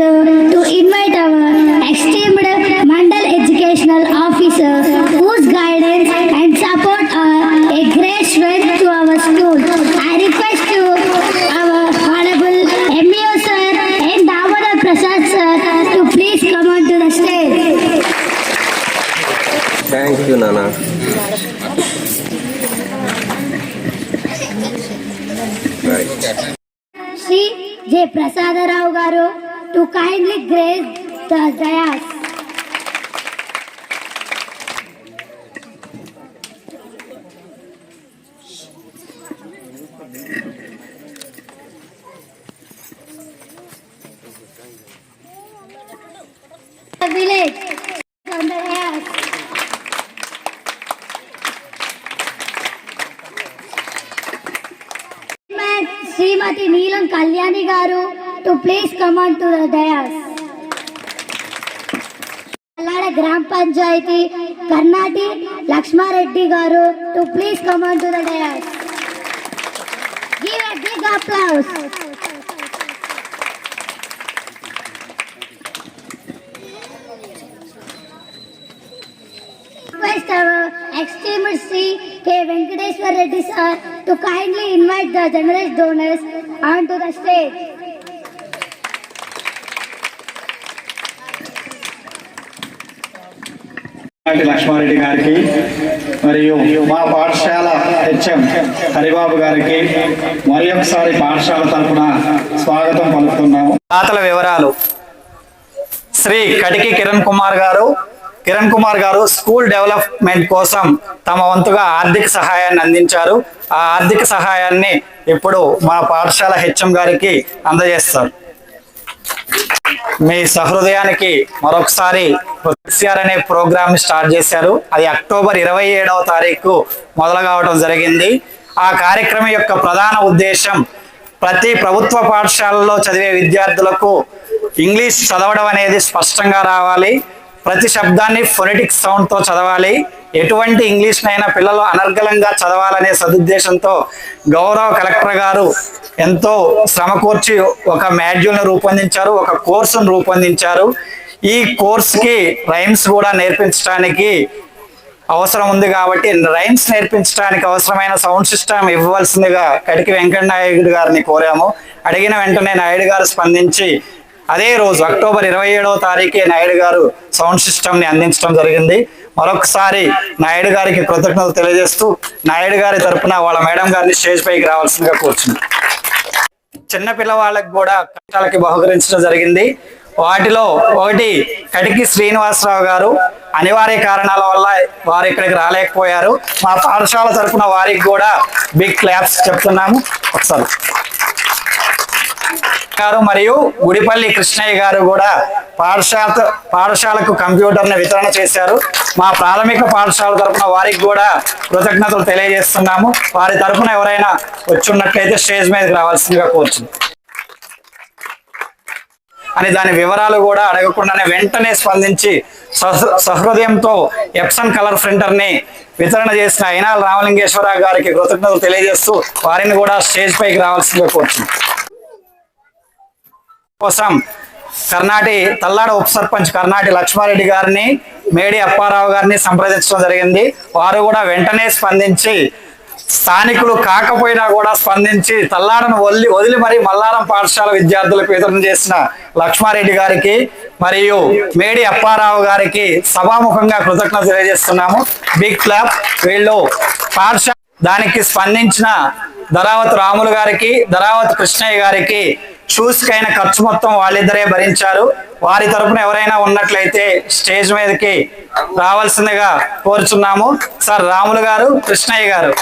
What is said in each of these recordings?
pleasure to invite our esteemed Mandal Educational Officer whose guidance and support are a great strength to our school. I request to our Honorable MEO sir and Damodar Prasad sir to please come on to the stage. Thank you నానా Sri J. Prasadarao Garu to kindly grace the dais. The village on the dais. శ్రీమతి నీలం కళ్యాణి గారు To please come on to the dais Kallada గ్రామ పంచాయతీ కర్ణాటి లక్ష్మారెడ్డి గారు to please come on to the dais give a big applause request our esteemed Sri K. Venkateswar Reddy sir to kindly invite the generous donors onto the stage. Lakshmareddy గారికి మరియు మా పాఠశాల HM Haribabu గారికి మరి ఒకసారి పాఠశాల తరఫున స్వాగతం పలుకుతున్నాము దాతల వివరాలు. శ్రీ కటికి కిరణ్ కుమార్ గారు కిరణ్ కుమార్ గారు స్కూల్ డెవలప్మెంట్ కోసం తమ వంతుగా ఆర్థిక సహాయాన్ని అందించారు. ఆ ఆర్థిక సహాయాన్ని ఇప్పుడు మా పాఠశాల హెచ్ఎం గారికి అందజేస్తారు. మీ సహృదయానికి మరొకసారి కేసీఆర్ అనే ప్రోగ్రామ్ స్టార్ట్ చేశారు. అది అక్టోబర్ ఇరవై ఏడవ తారీఖు మొదలు కావడం జరిగింది. ఆ కార్యక్రమం యొక్క ప్రధాన ఉద్దేశం ప్రతి ప్రభుత్వ పాఠశాలలో చదివే విద్యార్థులకు ఇంగ్లీష్ చదవడం అనేది స్పష్టంగా రావాలి. ప్రతి శబ్దాన్ని ఫొనెటిక్ సౌండ్తో చదవాలి. ఎటువంటి ఇంగ్లీష్నైనా పిల్లలు అనర్గళంగా చదవాలనే సదుద్దేశంతో గౌరవ కలెక్టర్ గారు ఎంతో శ్రమ కూర్చి ఒక మాడ్యూల్ను రూపొందించారు ఒక కోర్సును రూపొందించారు. ఈ కోర్స్కి రైమ్స్ కూడా నేర్పించడానికి అవసరం ఉంది కాబట్టి రైమ్స్ నేర్పించడానికి అవసరమైన సౌండ్ సిస్టమ్ ఇవ్వవలసిందిగా కడికి వెంకట నాయుడు గారిని కోరాము. అడిగిన వెంటనే నాయుడు గారు స్పందించి అదే రోజు అక్టోబర్ ఇరవై ఏడవ తారీఖే నాయుడు గారు సౌండ్ సిస్టమ్ని అందించడం జరిగింది. మరొకసారి నాయుడు గారికి కృతజ్ఞతలు తెలియజేస్తూ నాయుడు గారి తరపున వాళ్ళ మేడం గారిని స్టేజ్ పైకి రావాల్సిందిగా కూర్చుంది చిన్న పిల్లవాళ్ళకి కూడా కష్టాలకి బహుకరించడం జరిగింది. వాటిలో ఒకటి కటికి శ్రీనివాసరావు గారు అనివార్య కారణాల వల్ల వారు ఇక్కడికి రాలేకపోయారు. మా పాఠశాల తరఫున వారికి కూడా బిగ్ క్లాప్స్ చెప్తున్నాము. ఒకసారి. గారు మరియు గుడిపల్లి కృష్ణయ్య గారు కూడా పాఠశాల పాఠశాలకు కంప్యూటర్ని వితరణ చేశారు. మా ప్రాథమిక పాఠశాల తరఫున వారికి కూడా కృతజ్ఞతలు తెలియజేస్తున్నాము. వారి తరఫున ఎవరైనా వచ్చున్నట్లయితే స్టేజ్ మీదకి రావాల్సిందిగా కోరుచున్నాం. అని దాని వివరాలు కూడా అడగకుండానే వెంటనే స్పందించి సహృదయంతో ఎప్సన్ కలర్ ప్రింటర్ని వితరణ చేసిన అయినాల రామలింగేశ్వరరావు గారికి కృతజ్ఞతలు తెలియజేస్తూ వారిని కూడా స్టేజ్ పైకి రావాల్సిందిగా కోరుచున్నాం. కోసం కర్ణాటి తల్లాడ ఉప సర్పంచ్ కర్ణాటి లక్ష్మారెడ్డి గారిని మేడి అప్పారావు గారిని సంప్రదించడం జరిగింది. వారు కూడా వెంటనే స్పందించి స్థానికులు కాకపోయినా కూడా స్పందించి తల్లాడను వదిలి వదిలి మరి మల్లారం పాఠశాల విద్యార్థులకు వితరణ చేసిన లక్ష్మారెడ్డి గారికి మరియు మేడి అప్పారావు గారికి సభాముఖంగా కృతజ్ఞత తెలియజేస్తున్నాము. బిగ్ క్లాప్ వీళ్ళు పాఠశాల దానికి స్పందించిన ధరావత్ రాములు గారికి ధరావత్ కృష్ణయ్య గారికి షూస్కైన ఖర్చు మొత్తం వాళ్ళిద్దరే భరించారు. వారి తరపున ఎవరైనా ఉన్నట్లయితే స్టేజ్ మీదకి రావాల్సిందిగా కోరుచున్నాము. సార్ రాములు గారు కృష్ణయ్య గారు.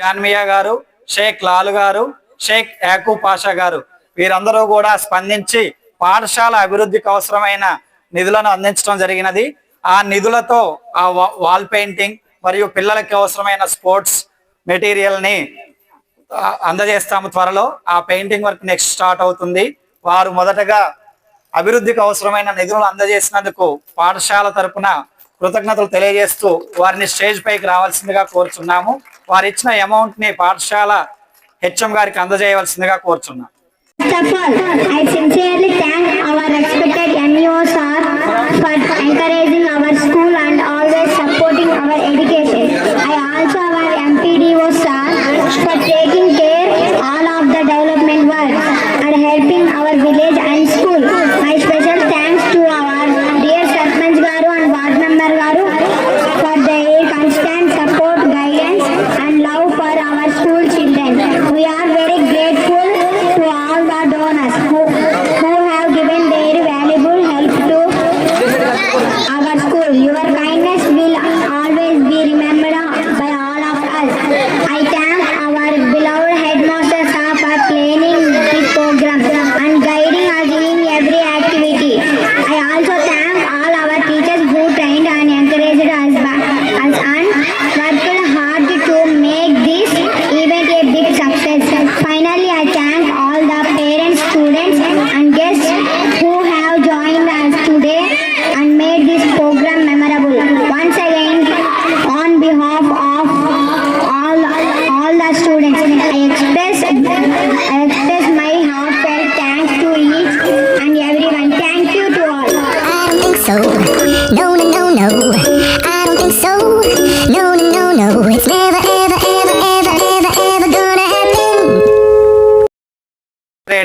జాన్మియా గారు షేక్ లాలు గారు షేక్ యాకూ పాషా గారు. వీరందరూ కూడా స్పందించి పాఠశాల అభివృద్ధికి అవసరమైన నిధులను అందించడం జరిగినది. ఆ నిధులతో ఆ వాల్ పెయింటింగ్ మరియు పిల్లలకి అవసరమైన స్పోర్ట్స్ మెటీరియల్ని అందజేస్తాము త్వరలో. ఆ పెయింటింగ్ వర్క్ నెక్స్ట్ స్టార్ట్ అవుతుంది. వారు మొదటగా అభివృద్ధికి అవసరమైన నిధులను అందజేసినందుకు పాఠశాల తరపున కృతజ్ఞతలు తెలియజేస్తూ వారిని స్టేజ్ పైకి రావాల్సిందిగా కోరుచున్నాము. వారు ఇచ్చిన అమౌంట్ని పాఠశాల హెచ్ఎం గారికి అందజేయవలసిందిగా కోరుచున్నాం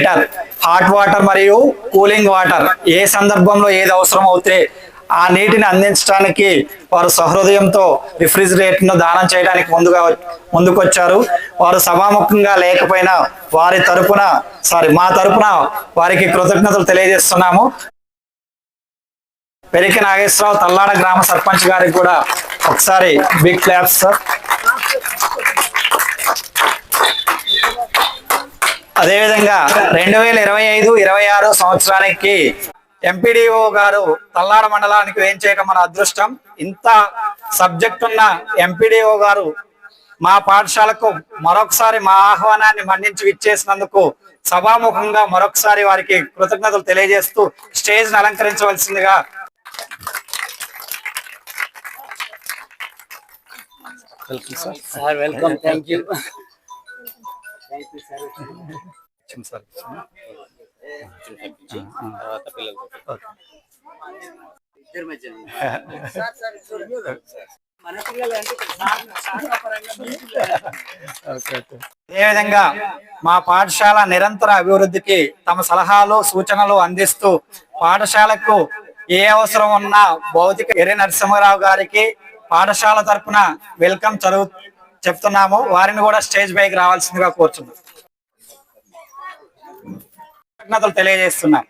హీటర్ హాట్ వాటర్ మరియు కూలింగ్ వాటర్ ఏ సందర్భంలో ఏది అవసరం అవుతే ఆ నీటిని అందించడానికి వారు సహృదయంతో రిఫ్రిజిరేటర్ను దానం చేయడానికి ముందుగా ముందుకొచ్చారు. వారు సభాముఖంగా లేకపోయినా వారి తరపున సారీ మా తరపున వారికి కృతజ్ఞతలు తెలియజేస్తున్నాము. పెరికి నాగేశ్వరరావు తల్లాడ గ్రామ సర్పంచ్ గారికి కూడా ఒకసారి బిగ్ క్లాప్స్ సార్. అదేవిధంగా రెండు వేల ఇరవై ఐదు ఇరవై ఆరు సంవత్సరానికి ఎంపీడీఓ గారు తల్లాడ మండలానికి వేం చేయడం మన అదృష్టం. ఇంత సబ్జెక్ట్ ఉన్న ఎంపీడీఓ గారు మా పాఠశాలకు మరొకసారి మా ఆహ్వానాన్ని మన్నించి ఇచ్చేసినందుకు సభాముఖంగా మరొకసారి వారికి కృతజ్ఞతలు తెలియజేస్తూ స్టేజ్ అలంకరించవలసిందిగా సార్ వెల్కమ్ థ్యాంక్ యూ చిన్న సార్ అదేవిధంగా మా పాఠశాల నిరంతర అభివృద్ధికి తమ సలహాలు సూచనలు అందిస్తూ పాఠశాలకు ఏ అవసరం ఉన్నా భౌతిక ఎర్రి నరసింహారావు గారికి పాఠశాల తరఫున వెల్కమ్ చదువు చెప్తున్నాము. వారిని కూడా స్టేజ్ పైకి రావాల్సిందిగా కోరుతున్నాం కృతజ్ఞతలు తెలియజేస్తున్నాం.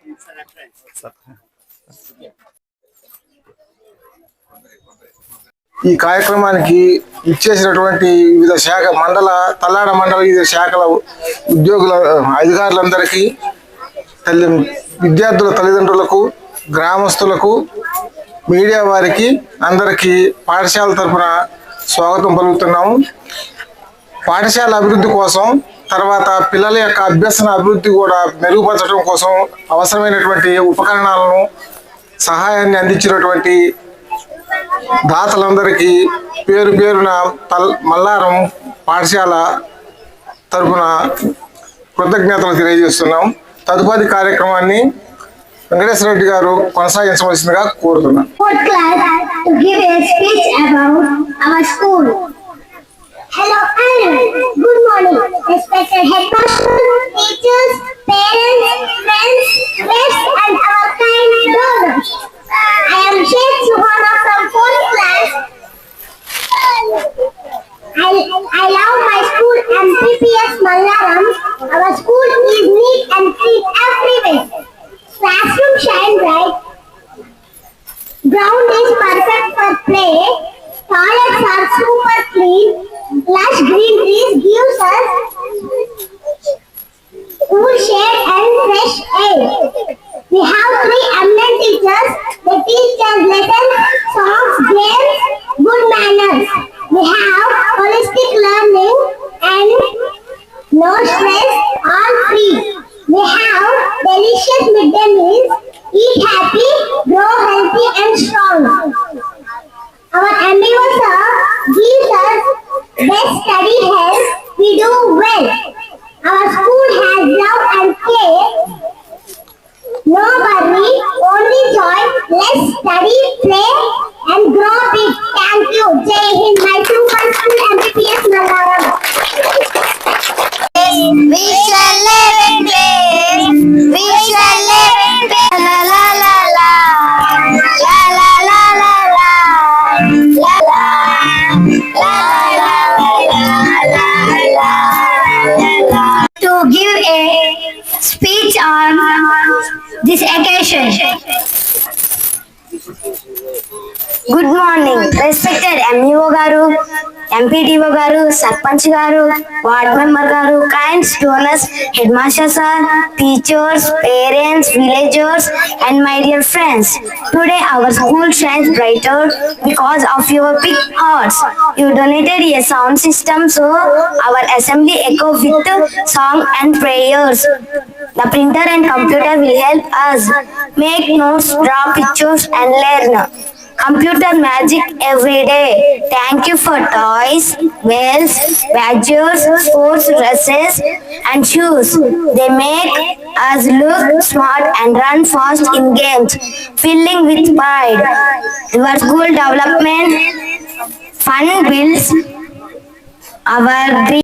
ఈ కార్యక్రమానికి ఇచ్చేసినటువంటి వివిధ శాఖ మండల తల్లాడ మండల వివిధ శాఖల ఉద్యోగుల అధికారులందరికీ తల్లి విద్యార్థుల తల్లిదండ్రులకు గ్రామస్తులకు మీడియా వారికి అందరికీ పాఠశాల తరఫున స్వాగతం పలుకుతున్నాము. పాఠశాల అభివృద్ధి కోసం తర్వాత పిల్లల యొక్క అభ్యసన అభివృద్ధి కూడా మెరుగుపరచడం కోసం అవసరమైనటువంటి ఉపకరణాలను సహాయాన్ని అందించినటువంటి దాతలందరికీ పేరు పేరున పల్ మల్లారం పాఠశాల తరఫున కృతజ్ఞతలు తెలియజేస్తున్నాం. తదుపరి కార్యక్రమాన్ని వెంకటేశ్వర రెడ్డి గారు కొనసాగించవలసిందిగా కోరుతున్నాం. Hello everyone. Good morning. Respected headmaster, teachers, parents, friends, guests, and our kind donors. I shade and fresh air. We have three eminent teachers. They teach us lessons, songs, games, good manners. We have holistic learning and no stress, all free. We have delicious midday meals. Eat happy, grow healthy and strong. Our MBO sir gives us best study help. We do well. Study, play, and grow big. Thank you. Jai Hind. Respected MEO గారు MPDO గారు సర్పంచ్ గారు ward member గారు kinds donors head master sir teachers parents villagers and my dear friends today our school shines brighter because of your big hearts you donated a sound system so our assembly echo with song and prayers The printer and computer will help us make notes, draw pictures and learn. Computer magic every day. Thank you for toys, bells, badges, sports dresses and shoes. They make us look smart and run fast in games, filling with pride. Your school development fund builds our dream.